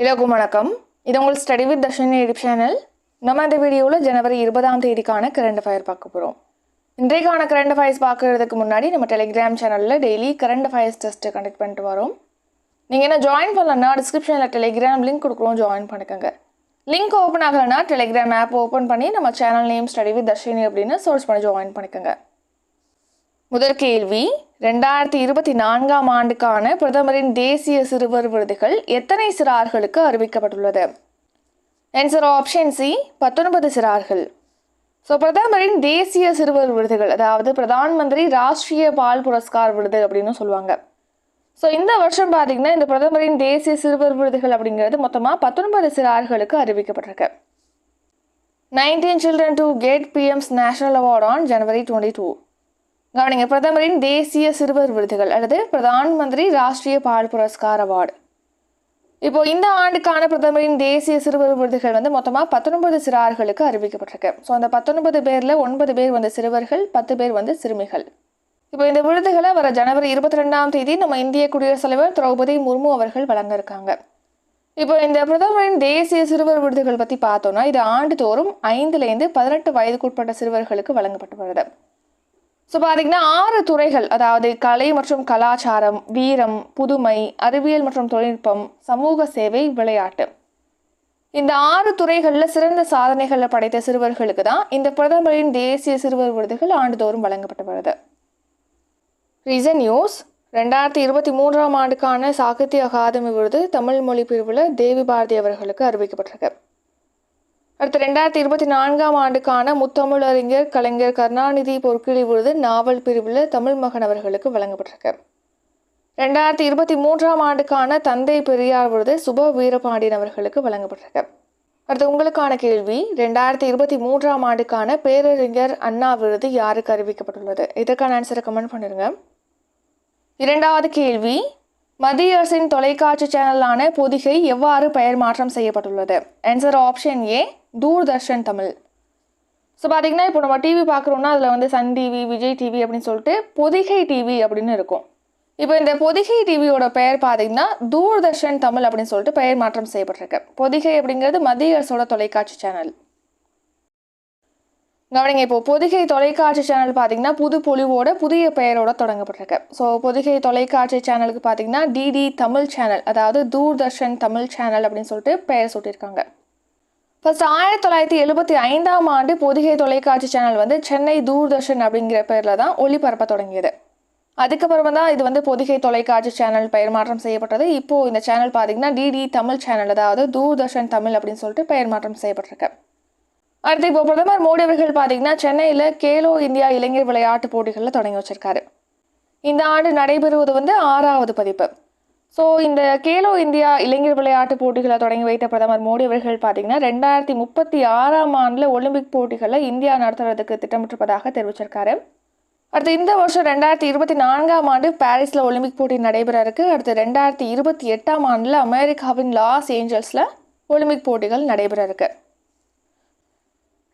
எல்லாருக்கும் வணக்கம். இது உங்கள் study with Darshan YouTube channel நம்ம இந்த வீடியோவில் ஜனவரி இருபதாம் தேதிக்கான கரண்ட் அஃபயர் பார்க்க போகிறோம் இன்றைக்கான கரண்ட் அஃபயர்ஸ் பார்க்கறதுக்கு முன்னாடி நம்ம டெலிகிராம் சேனலில் daily current affairs test conduct பண்ணிட்டு வரோம். நீங்கள் என்ன ஜாயின் பண்ணலன்னா டிஸ்கிரிப்ஷனில் டெலிகிராம் லிங்க் கொடுக்குறோம் ஜாயின் பண்ணிக்கோங்க. லிங்க் ஓப்பன் ஆகலைன்னா டெலிகிராம் ஆப் ஓப்பன் பண்ணி நம்ம channel name study with Darshini அப்படின்னு சர்ச் பண்ணி ஜாயின் பண்ணிக்கோங்க. முதல் கேள்வி ரெண்டாயிரத்தி இருபத்தி நான்காம் ஆண்டுக்கான பிரதமரின் தேசிய சிறுவர் விருதுகள் எத்தனை சிறார்களுக்கு அறிவிக்கப்பட்டுள்ளது? ஆன்சர் ஆப்ஷன் சி பத்தொன்பது சிறார்கள். ஸோ பிரதமரின் தேசிய சிறுவர் விருதுகள் அதாவது பிரதான் மந்திரி ராஷ்ட்ரிய பால் புரஸ்கார் விருது அப்படின்னு சொல்லுவாங்க. ஸோ இந்த வருஷம் பார்த்தீங்கன்னா இந்த பிரதமரின் தேசிய சிறுவர் விருதுகள் அப்படிங்கிறது மொத்தமாக பத்தொன்பது சிறார்களுக்கு அறிவிக்கப்பட்டிருக்கு. Nineteen children to get PM's national award on January twenty two கவனிங்க பிரதமரின் தேசிய சிறுவர் விருதுகள் அல்லது பிரதான் மந்திரி ராஷ்டிரிய பால் புரஸ்கார் அவார்டு. இப்போ இந்த ஆண்டுக்கான பிரதமரின் தேசிய சிறுவர் விருதுகள் வந்து மொத்தமாக பத்தொன்பது சிறார்களுக்கு அறிவிக்கப்பட்டிருக்கு. ஸோ அந்த பத்தொன்பது பேரில் ஒன்பது பேர் வந்து சிறுவர்கள் பத்து பேர் வந்து சிறுமிகள். இப்போ இந்த விருதுகளை வர ஜனவரி இருபத்தி ரெண்டாம் தேதி நம்ம இந்திய குடியரசுத் தலைவர் திரௌபதி முர்மு அவர்கள் வழங்க இருக்காங்க இப்போ இந்த பிரதமரின் தேசிய சிறுவர் விருதுகள் பற்றி பார்த்தோம்னா இது ஆண்டுதோறும் ஐந்துலேருந்து பதினெட்டு வயதுக்குட்பட்ட சிறுவர்களுக்கு வழங்கப்பட்டு வருது. ஸோ பார்த்தீங்கன்னா ஆறு துறைகள் அதாவது கலை மற்றும் கலாச்சாரம் வீரம் புதுமை அறிவியல் மற்றும் தொழில்நுட்பம் சமூக சேவை விளையாட்டு. இந்த ஆறு துறைகளில் சிறந்த சாதனைகளை படைத்த சிறுவர்களுக்கு தான் இந்த பிரதமரின் தேசிய சிறுவர் விருதுகள் ஆண்டுதோறும் வழங்கப்பட்டு வருது. ரீசன் நியூஸ் ரெண்டாயிரத்தி இருபத்தி மூன்றாம் ஆண்டுக்கான சாகித்ய அகாதமி விருது தமிழ் மொழி பிரிவில் தேவி பாரதி அவர்களுக்கு அறிவிக்கப்பட்டிருக்கு. அடுத்து ரெண்டாயிரத்தி இருபத்தி நான்காம் ஆண்டுக்கான முத்தமிழறிஞர் கலைஞர் கருணாநிதி பொற்கிழி விருது நாவல் பிரிவில் தமிழ் மகன் அவர்களுக்கு வழங்கப்பட்டிருக்கு. ரெண்டாயிரத்தி இருபத்தி மூன்றாம் ஆண்டுக்கான தந்தை பெரியார் விருது சுப வீரபாண்டியன் அவர்களுக்கு வழங்கப்பட்டிருக்கு. அடுத்து உங்களுக்கான கேள்வி ரெண்டாயிரத்தி இருபத்தி மூன்றாம் ஆண்டுக்கான பேரறிஞர் அண்ணா விருது யாருக்கு அறிவிக்கப்பட்டுள்ளது? இதற்கான ஆன்சரை கமெண்ட் பண்ணிடுங்க இரண்டாவது கேள்வி மத்திய அரசின் தொலைக்காட்சி சேனலான பொதிகை எவ்வாறு பெயர் மாற்றம் செய்யப்பட்டுள்ளது? Answer option A Doordarshan Tamil. So பார்த்தீங்கன்னா இப்போ நம்ம டிவி பார்க்குறோன்னா அதில் வந்து சன் டிவி விஜய் டிவி அப்படின்னு சொல்லிட்டு பொதிகை டிவி அப்படின்னு இருக்கும். இப்போ இந்த பொதிகை டிவியோட பெயர் பார்த்தீங்கன்னா தூர்தர்ஷன் தமிழ் அப்படின்னு சொல்லிட்டு பெயர் மாற்றம் செய்யப்பட்டிருக்கு. பொதிகை அப்படிங்கிறது மத்திய அரசோட தொலைக்காட்சி சேனல். கவனிங்க இப்போ பொதிகை தொலைக்காட்சி சேனல் பார்த்தீங்கன்னா புது பொலிவோட புதிய பெயரோட தொடங்கப்பட்டிருக்கு. ஸோ பொதிகை தொலைக்காட்சி சேனலுக்கு பார்த்தீங்கன்னா டிடி தமிழ் சேனல் அதாவது தூர்தர்ஷன் தமிழ் சேனல் அப்படின்னு சொல்லிட்டு பெயர் சூட்டியிருக்காங்க. ஃபர்ஸ்ட் ஆயிரத்தி தொள்ளாயிரத்தி எழுபத்தி ஐந்தாம் ஆண்டு பொதிகை தொலைக்காட்சி சேனல் வந்து சென்னை தூர்தர்ஷன் அப்படிங்கிற பேரில் தான் ஒளிபரப்ப தொடங்கியது. அதுக்கப்புறமா தான் இது வந்து பொதிகை தொலைக்காட்சி சேனல் பெயர் மாற்றம் செய்யப்பட்டது. இப்போ இந்த சேனல் பார்த்தீங்கன்னா டிடி தமிழ் சேனல் அதாவது தூர்தர்ஷன் தமிழ் அப்படின்னு சொல்லிட்டு பெயர் மாற்றம் செய்யப்பட்டிருக்கு. அடுத்து இப்போ பிரதமர் மோடி அவர்கள் பார்த்தீங்கன்னா சென்னையில் கேலோ இந்தியா இளைஞர் விளையாட்டு போட்டிகளில் தொடங்கி வச்சிருக்காரு. இந்த ஆண்டு நடைபெறுவது வந்து ஆறாவது பதிப்பு. ஸோ இந்த கேலோ இந்தியா இளைஞர் விளையாட்டு போட்டிகளை தொடங்கி வைத்த பிரதமர் மோடி அவர்கள் பார்த்தீங்கன்னா ரெண்டாயிரத்தி முப்பத்தி ஆறாம் ஆண்டில் ஒலிம்பிக் போட்டிகளை இந்தியா நடத்துறதுக்கு திட்டமிட்டிருப்பதாக தெரிவிச்சிருக்காரு. அடுத்து இந்த வருஷம் ரெண்டாயிரத்தி இருபத்தி நான்காம் ஆண்டு பாரிஸில் ஒலிம்பிக் போட்டி நடைபெற இருக்கு. அடுத்து ரெண்டாயிரத்தி இருபத்தி எட்டாம் ஆண்டில் அமெரிக்காவின் லாஸ் ஏஞ்சல்ஸில் ஒலிம்பிக் போட்டிகள் நடைபெற இருக்கு.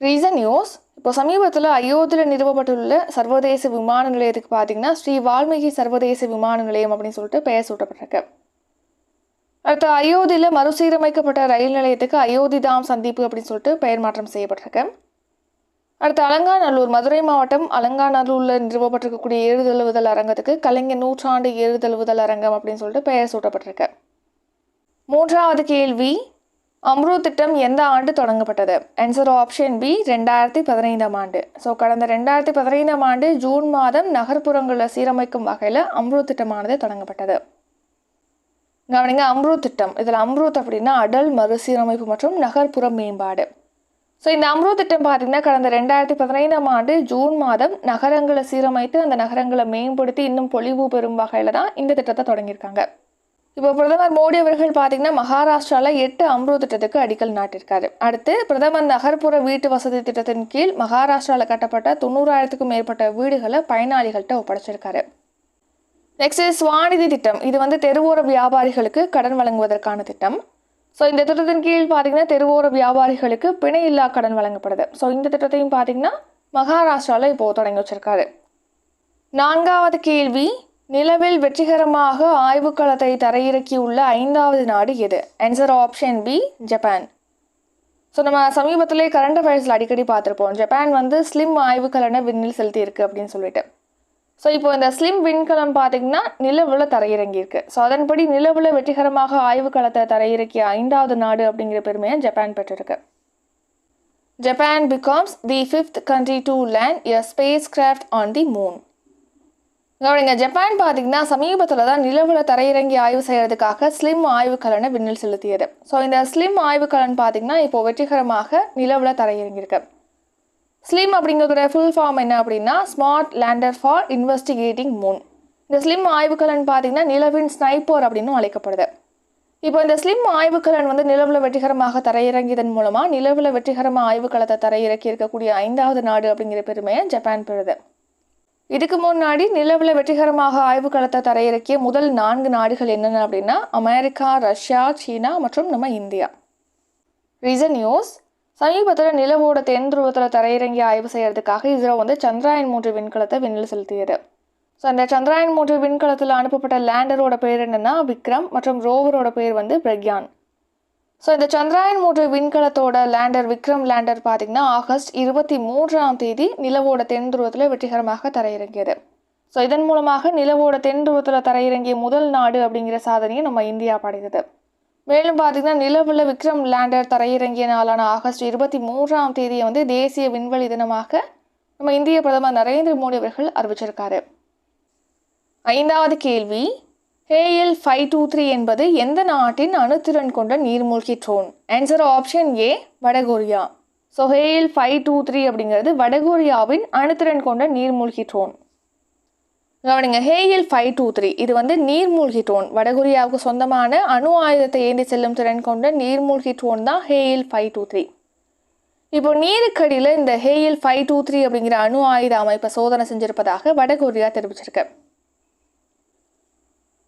ரீசன் நியூஸ் இப்போ சமீபத்தில் அயோத்தியில் நிறுவப்பட்டுள்ள சர்வதேச விமான நிலையத்துக்கு பார்த்தீங்கன்னா ஸ்ரீ வால்மீகி சர்வதேச விமான நிலையம் அப்படின்னு சொல்லிட்டு பெயர் சூட்டப்பட்டிருக்கு. அடுத்து அயோத்தியில் மறுசீரமைக்கப்பட்ட ரயில் நிலையத்துக்கு அயோத்தி தாம் சந்திப்பு அப்படின்னு சொல்லிட்டு பெயர் மாற்றம் செய்யப்பட்டிருக்கு. அடுத்து அலங்காநல்லூர் மதுரை மாவட்டம் அலங்காநல்லூரில் நிறுவப்பட்டிருக்கக்கூடிய ஏறுதழுவுதல் அரங்கத்துக்கு கலைஞர் நூற்றாண்டு ஏறுதழுவுதல் அரங்கம் அப்படின்னு சொல்லிட்டு பெயர் சூட்டப்பட்டிருக்கு. மூன்றாவது கேள்வி அம்ரூத் திட்டம் எந்த ஆண்டு தொடங்கப்பட்டது? ஆன்சர் ஆப்ஷன் பி ரெண்டாயிரத்தி பதினைந்தாம் ஆண்டு. ஸோ கடந்த ரெண்டாயிரத்தி பதினைந்தாம் ஆண்டு ஜூன் மாதம் நகர்ப்புறங்களை சீரமைக்கும் வகையில் அம்ரூத் திட்டமானது தொடங்கப்பட்டது. கவனிங்க அம்ரூத் திட்டம். இதில் அம்ரூத் அப்படின்னா அடல் மறுசீரமைப்பு மற்றும் நகர்ப்புற மேம்பாடு. ஸோ இந்த அம்ரூத் திட்டம் பார்த்தீங்கன்னா கடந்த ரெண்டாயிரத்தி பதினைந்தாம் ஆண்டு ஜூன் மாதம் நகரங்களை சீரமைத்து அந்த நகரங்களை மேம்படுத்தி இன்னும் பொலிவு பெறும் வகையில் தான் இந்த திட்டத்தை தொடங்கியிருக்காங்க. இப்போ பிரதமர் மோடி அவர்கள் பார்த்தீங்கன்னா மகாராஷ்டிராவில் எட்டு அம்ரூத் திட்டத்துக்கு அடிக்கல் நாட்டிருக்காரு அடுத்து பிரதமர் நகர்ப்புற வீட்டு வசதி திட்டத்தின் கீழ் மகாராஷ்டிராவில் கட்டப்பட்ட தொண்ணூறாயிரத்துக்கும் மேற்பட்ட வீடுகளை பயனாளிகள்கிட்ட ஒப்படைச்சிருக்காரு. நெக்ஸ்ட் ஸ்வாநிதி திட்டம். இது வந்து தெருவோர வியாபாரிகளுக்கு கடன் வழங்குவதற்கான திட்டம். ஸோ இந்த திட்டத்தின் கீழ் பார்த்தீங்கன்னா தெருவோர வியாபாரிகளுக்கு பிணை இல்லா கடன் வழங்கப்படுது. ஸோ இந்த திட்டத்தையும் பார்த்தீங்கன்னா மகாராஷ்டிராவில் இப்போது தொடங்கி வச்சிருக்காரு. நான்காவது கேள்வி நிலவில் வெற்றிகரமாக ஆய்வுக்களத்தை தரையிறக்கியுள்ள ஐந்தாவது நாடு எது? Answer option B Japan so நம்ம சமீபத்திலே கரண்ட் அஃபேர்ஸில் அடிக்கடி பார்த்துருப்போம். ஜப்பான் வந்து ஸ்லிம் ஆய்வுக்கலனை விண்ணில் செலுத்தியிருக்கு அப்படின்னு சொல்லிட்டு. ஸோ இப்போ இந்த ஸ்லிம் விண்கலம் பார்த்தீங்கன்னா நிலவில் தரையிறங்கியிருக்கு. ஸோ அதன்படி நிலவில் வெற்றிகரமாக ஆய்வுக்களத்தை தரையிறக்கிய ஐந்தாவது நாடு அப்படிங்கிற பெருமையை ஜப்பான் பெற்றிருக்கு. Japan becomes the fifth country to land a spacecraft on the moon கவனிங்க ஜப்பான் பார்த்தீங்கன்னா சமீபத்தில் தான் நிலவில் தரையிறங்கி ஆய்வு செய்கிறதுக்காக ஸ்லிம் ஆய்வுக்கலனை விண்ணில் செலுத்தியது. ஸோ இந்த ஸ்லிம் ஆய்வுக்கலன் பார்த்தீங்கன்னா இப்போ வெற்றிகரமாக நிலவில் தரையிறங்கியிருக்கு. ஸ்லிம் அப்படிங்கிற ஃபுல் ஃபார்ம் என்ன அப்படின்னா smart lander for investigating moon இந்த ஸ்லிம் ஆய்வுக்கலன் பார்த்தீங்கன்னா நிலவின் ஸ்னைப்பர் அப்படின்னு அழைக்கப்படுது. இப்போ இந்த ஸ்லிம் ஆய்வுக்கலன் வந்து நிலவில் வெற்றிகரமாக தரையிறங்கியதன் மூலமாக நிலவில் வெற்றிகரமாக ஆய்வுக்கலத்தை தரையிறக்கி இருக்கக்கூடிய ஐந்தாவது நாடு அப்படிங்கிற பெருமையை ஜப்பான் பெறுது. இதுக்கு முன்னாடி நிலவில் வெற்றிகரமாக ஆய்வுக்களத்தை தரையிறக்கிய முதல் நான்கு நாடுகள் என்னென்ன அப்படின்னா அமெரிக்கா ரஷ்யா சீனா மற்றும் நம்ம இந்தியா. ரீசன் நியூஸ் சமீபத்தில் நிலவோட தென் துருவத்தில் தரையிறங்கி ஆய்வு செய்கிறதுக்காக இஸ்ரோ வந்து சந்திராயன் மூன்று விண்கலத்தை விண்ணில் செலுத்தியது. ஸோ அந்த சந்திராயன் மூன்று விண்கலத்தில் அனுப்பப்பட்ட லேண்டரோட பேர் என்னென்னா விக்ரம் மற்றும் ரோவரோட பேர் வந்து பிரக்யான். ஸோ இந்த சந்திராயன் மூன்று விண்கலத்தோட லேண்டர் விக்ரம் லேண்டர் பார்த்தீங்கன்னா ஆகஸ்ட் இருபத்தி மூன்றாம் தேதி நிலவோட தென் துருவத்தில் வெற்றிகரமாக தரையிறங்கியது. ஸோ இதன் மூலமாக நிலவோட தென் துருவத்தில் தரையிறங்கிய முதல் நாடு அப்படிங்கிற சாதனையை நம்ம இந்தியா படைத்தது. மேலும் பார்த்தீங்கன்னா நிலவில் விக்ரம் லேண்டர் தரையிறங்கிய நாளான ஆகஸ்ட் இருபத்தி மூன்றாம் தேதியை வந்து தேசிய விண்வெளி தினமாக நம்ம இந்திய பிரதமர் நரேந்திர மோடி அவர்கள் அறிவிச்சிருக்காரு. ஐந்தாவது கேள்வி ஏஎல் ஃபைவ் டூ த்ரீ என்பது எந்த நாட்டின் அணுத்திறன் கொண்ட நீர்மூழ்கி ட்ரோன் ஆன்சர் ஆப்ஷன் ஏ வடகொரியா. So Haeil five two three அப்படிங்கிறது வடகொரியாவின் அணுத்திறன் கொண்ட நீர்மூழ்கி ட்ரோன் கவனிங்க ஹேஎல் ஃபைவ் டூ த்ரீ இது வந்து நீர்மூழ்கி ட்ரோன் வடகொரியாவுக்கு சொந்தமான அணு ஆயுதத்தை ஏந்தி செல்லும் திறன் கொண்ட நீர்மூழ்கி ட்ரோன் தான் ஹேஎல் ஃபைவ் டூ த்ரீ இப்போ நீருக்கடியில் இந்த ஹேஎல் ஃபைவ் டூ த்ரீ அப்படிங்கிற அணு ஆயுத அமைப்பை சோதனை செஞ்சிருப்பதாக வடகொரியா தெரிவிச்சிருக்கு.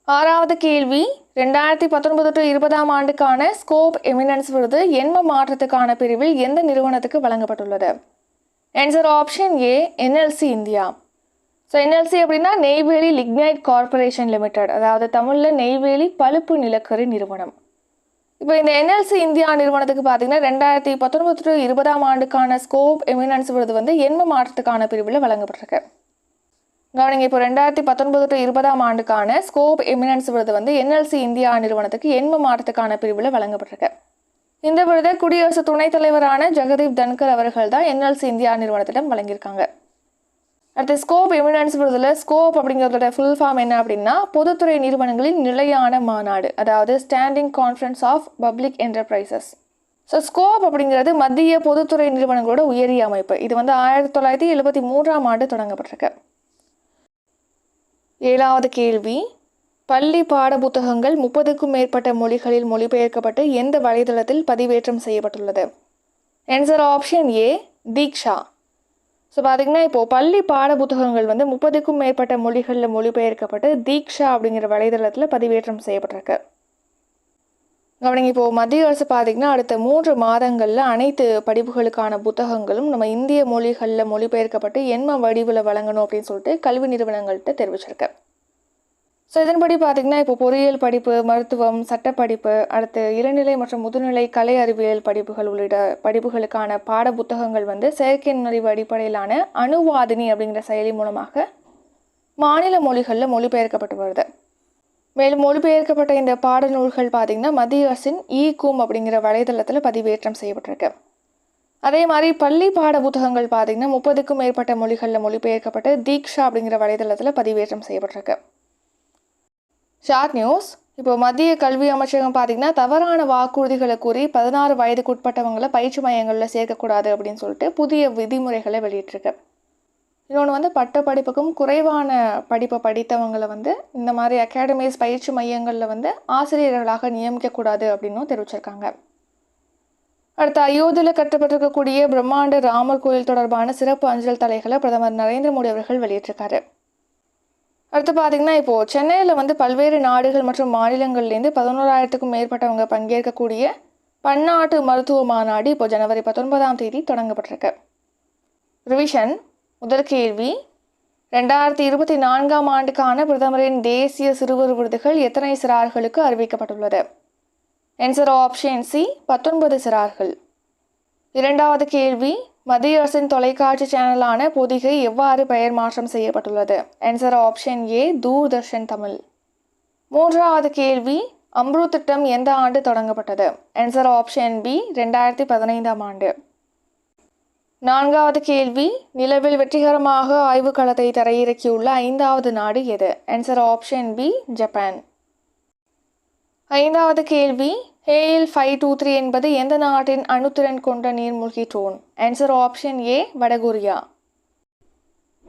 ஆறாவது கேள்வி ரெண்டாயிரத்தி பத்தொன்பது டு இருபதாம் ஆண்டுக்கான ஸ்கோப் எமினன்ஸ் விருது எண்ம மாற்றத்துக்கான பிரிவில் எந்த நிறுவனத்துக்கு வழங்கப்பட்டுள்ளது? Answer option A NLC India. So NLC அப்படின்னா நெய்வேலி லிக்னைட் கார்பரேஷன் லிமிடெட் அதாவது தமிழில் நெய்வேலி பழுப்பு நிலக்கரி நிறுவனம். இப்போ இந்த என்எல்சி இந்தியா நிறுவனத்துக்கு பார்த்தீங்கன்னா ரெண்டாயிரத்தி பத்தொன்பது டு இருபதாம் ஆண்டுக்கான ஸ்கோப் எமினன்ஸ் விருது வந்து எண்ம மாற்றத்துக்கான பிரிவில் வழங்கப்பட்டிருக்கு. கவனிங்க இப்போ ரெண்டாயிரத்தி பத்தொன்பது டு இருபதாம் ஆண்டுக்கான ஸ்கோப் எமினன்ஸ் விருது வந்து என்எல்சி இந்தியா நிறுவனத்துக்கு எண்ம மாற்றத்துக்கான பிரிவில் வழங்கப்பட்டிருக்கு. இந்த விருதை குடியரசு துணைத் தலைவரான ஜெகதீப் தன்கர் அவர்கள் தான் என்எல்சி இந்தியா நிறுவனத்திடம் வழங்கியிருக்காங்க. அடுத்து ஸ்கோப் எமினன்ஸ் விருதில் ஸ்கோப் அப்படிங்கிறதோட ஃபுல் ஃபார்ம் என்ன அப்படின்னா பொதுத்துறை நிறுவனங்களின் நிலையான மாநாடு அதாவது standing conference of public enterprises so SCOPE அப்படிங்கிறது மத்திய பொதுத்துறை நிறுவனங்களோட உயரிய அமைப்பு. இது வந்து ஆயிரத்தி தொள்ளாயிரத்தி எழுபத்தி மூன்றாம் ஆண்டு தொடங்கப்பட்டிருக்கு. ஏழாவது கேள்வி. பள்ளி பாட புத்தகங்கள் முப்பதுக்கும் மேற்பட்ட மொழிகளில் மொழிபெயர்க்கப்பட்டு எந்த வலைதளத்தில் பதிவேற்றம் செய்யப்பட்டுள்ளது? Answer option A Diksha so பார்த்தீங்கன்னா இப்போது பள்ளி பாட புத்தகங்கள் வந்து முப்பதுக்கும் மேற்பட்ட மொழிகளில் மொழிபெயர்க்கப்பட்டு தீக்ஷா அப்படிங்கிற வலைதளத்தில் பதிவேற்றம் செய்யப்பட்டிருக்கு. கவனிங்க இப்போது மத்திய அரசு பார்த்திங்கன்னா அடுத்த மூன்று மாதங்களில் அனைத்து படிப்புகளுக்கான புத்தகங்களும் நம்ம இந்திய மொழிகளில் மொழிபெயர்க்கப்பட்டு எண்ம வடிவில் வழங்கணும் அப்படின்னு சொல்லிட்டு கல்வி நிறுவனங்கள்கிட்ட தெரிவிச்சிருக்கு ஸோ இதன்படி பார்த்திங்கன்னா இப்போ பொறியியல் படிப்பு மருத்துவம் சட்டப்படிப்பு அடுத்து இளநிலை மற்றும் முதுநிலை கலை அறிவியல் படிப்புகள் உள்ளிட்ட படிப்புகளுக்கான பாட புத்தகங்கள் வந்து செயற்கை நுண்ணறிவு அடிப்படையிலான அணுவாதினி அப்படிங்கிற செயலி மூலமாக மாநில மொழிகளில் மொழிபெயர்க்கப்பட்டு வருது. மேலும் மொழிபெயர்க்கப்பட்ட இந்த பாடநூல்கள் பார்த்திங்கன்னா மத்திய அரசின் இ கூம் அப்படிங்கிற வலைதளத்தில் பதிவேற்றம் செய்யப்பட்டிருக்கு. அதே மாதிரி பள்ளி பாட புத்தகங்கள் பார்த்திங்கன்னா முப்பதுக்கும் மேற்பட்ட மொழிகளில் மொழிபெயர்க்கப்பட்டு தீக்ஷா அப்படிங்கிற வலைதளத்தில் பதிவேற்றம் செய்யப்பட்டிருக்கு. Short news. இப்போ மத்திய கல்வி அமைச்சகம் பார்த்திங்கன்னா தவறான வாக்குறுதிகளை கூறி பதினாறு வயதுக்குட்பட்டவங்களை பயிற்சி மையங்களில் சேர்க்கக்கூடாது அப்படின்னு சொல்லிட்டு புதிய விதிமுறைகளை வெளியிட்டிருக்கு. இன்னொன்று வந்து பட்ட படிப்புக்கும் குறைவான படிப்பை படித்தவங்களை வந்து இந்த மாதிரி அகாடமிஸ் பயிற்சி மையங்களில் வந்து ஆசிரியர்களாக நியமிக்கக்கூடாது அப்படின்னும் தெரிவிச்சிருக்காங்க. அடுத்து அயோத்தியில் கட்டப்பட்டிருக்கக்கூடிய பிரம்மாண்ட ராமர் கோயில் தொடர்பான சிறப்பு அஞ்சல் தலைகளை பிரதமர் நரேந்திர மோடி அவர்கள் வெளியிட்டிருக்காரு. அடுத்து பார்த்தீங்கன்னா இப்போது சென்னையில் வந்து பல்வேறு நாடுகள் மற்றும் மாநிலங்கள்லேருந்து பதினோராயிரத்துக்கும் மேற்பட்டவங்க பங்கேற்கக்கூடிய பன்னாட்டு மருத்துவ மாநாடு இப்போ ஜனவரி பத்தொன்பதாம் தேதி தொடங்கப்பட்டிருக்கு. ரிவிஷன் முதல் கேள்வி. ரெண்டாயிரத்தி இருபத்தி நான்காம் ஆண்டுக்கான பிரதமரின் தேசிய சிறுவர் விருதுகள் எத்தனை சிறார்களுக்கு அறிவிக்கப்பட்டுள்ளது? ஆன்சர் ஆப்ஷன் சி பத்தொன்பது சிறார்கள். இரண்டாவது கேள்வி மத்திய அரசின் தொலைக்காட்சி சேனலான பொதிகை எவ்வாறு பெயர் மாற்றம் செய்யப்பட்டுள்ளது? Answer option A Doordarshan Tamil. மூன்றாவது கேள்வி அம்ரு திட்டம் எந்த ஆண்டு தொடங்கப்பட்டது? ஆன்சர் ஆப்ஷன் பி ரெண்டாயிரத்தி பதினைந்தாம் ஆண்டு. நான்காவது கேள்வி நிலவில் வெற்றிகரமாக ஆய்வுக்களத்தை தரையிறக்கியுள்ள ஐந்தாவது நாடு எது? ஆன்சர் ஆப்ஷன் பி ஜப்பான் ஐந்தாவது கேள்வி ஹேயில் ஃபைவ் டூ த்ரீ என்பது எந்த நாட்டின் அணுத்திறன் கொண்ட நீர்மூழ்கி ட்ரோன் ஆன்சர் ஆப்ஷன் ஏ வடகொரியா.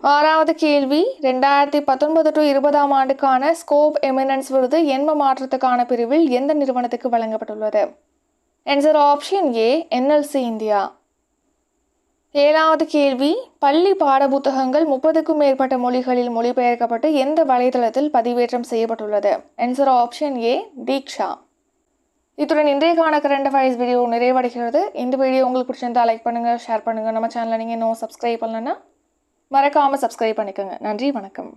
ஆறாவது கேள்வி ரெண்டாயிரத்தி பத்தொன்பது டு இருபதாம் ஆண்டுக்கான ஸ்கோப் எமினன்ஸ் விருது எண்ம மாற்றத்துக்கான பிரிவில் எந்த நிறுவனத்துக்கு வழங்கப்பட்டுள்ளது? Answer option A NLC India ஏழாவது கேள்வி பள்ளி பாட புத்தகங்கள் முப்பதுக்கும் மேற்பட்ட மொழிகளில் மொழிபெயர்க்கப்பட்டு எந்த வலைதளத்தில் பதிவேற்றம் செய்யப்பட்டுள்ளது? ஆன்சர் ஆப்ஷன் ஏ தீக்ஷா இத்துடன் இன்றையக்கான கரண்ட் அஃபேர்ஸ் வீடியோ நிறைவடைகிறது. இந்த வீடியோ உங்களுக்கு பிடிச்சிருந்தா லைக் பண்ணுங்கள் ஷேர் பண்ணுங்கள் நம்ம சேனலை நீங்கள் இன்னும் சப்ஸ்கிரைப் பண்ணலன்னா மறக்காமல் சப்ஸ்கிரைப் பண்ணிக்கோங்க. நன்றி வணக்கம்.